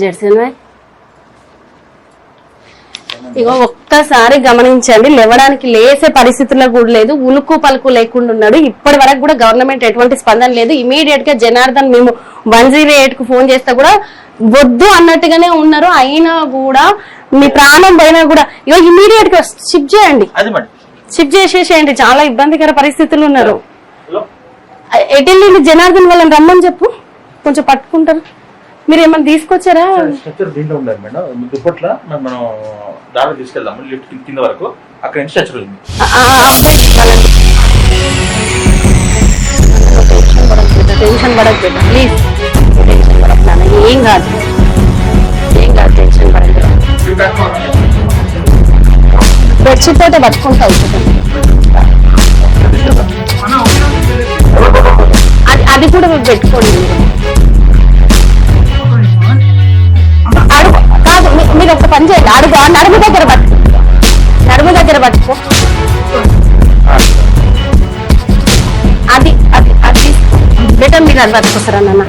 జెర్సన్ భాయ్ ఇగో ఒక్కసారి గమనించండి లేవడానికి లేసే పరిస్థితుల్లో కూడా లేదు ఉలుకు పలుకు లేకుండా ఉన్నాడు. ఇప్పటి వరకు కూడా గవర్నమెంట్ ఎటువంటి స్పందన లేదు. ఇమీడియట్గా జనార్దన్ మేము వన్ జీరో ఎయిట్కు ఫోన్ చేస్తే కూడా వద్దు అన్నట్టుగానే ఉన్నారు. అయినా కూడా మీ ప్రాణం పోయినా కూడా ఇగో ఇమీడియట్గా షిఫ్ట్ చేయండి. షిఫ్ట్ చేసేసేయండి. చాలా ఇబ్బందికర పరిస్థితులు ఉన్నారు. ఎటెళ్ళి జనార్దన్ వాళ్ళని రమ్మని చెప్పు. కొంచెం పట్టుకుంటారు? మీరు ఏమైనా తీసుకొచ్చారా స్ట్రక్చర్ దీంట్లో ఉండదు మేడం. దుప్పట్ల మనం మనం దారి తీసుకెళ్దాము. లిఫ్ట్ కింద వరకు అక్కడ నుంచి స్ట్రక్చర్ ఉంది. టెన్షన్ పడకు ప్లీజ్ టెన్షన్ పడకు నాన్న ఏం కాదు. ఏం కాదు టెన్షన్ పడకు బెడ్షీట్ తోటే పట్టుకుంటా అవుతుంది. అది అది కూడా మీరు పెట్టుకోండి. మీరు ఒక పని చేయండి. అడుగు ఆ నడుము దగ్గర పట్టుకో నడుము దగ్గర పట్టుకో అది అది అది. బెటర్ మీరు అది నాన్న?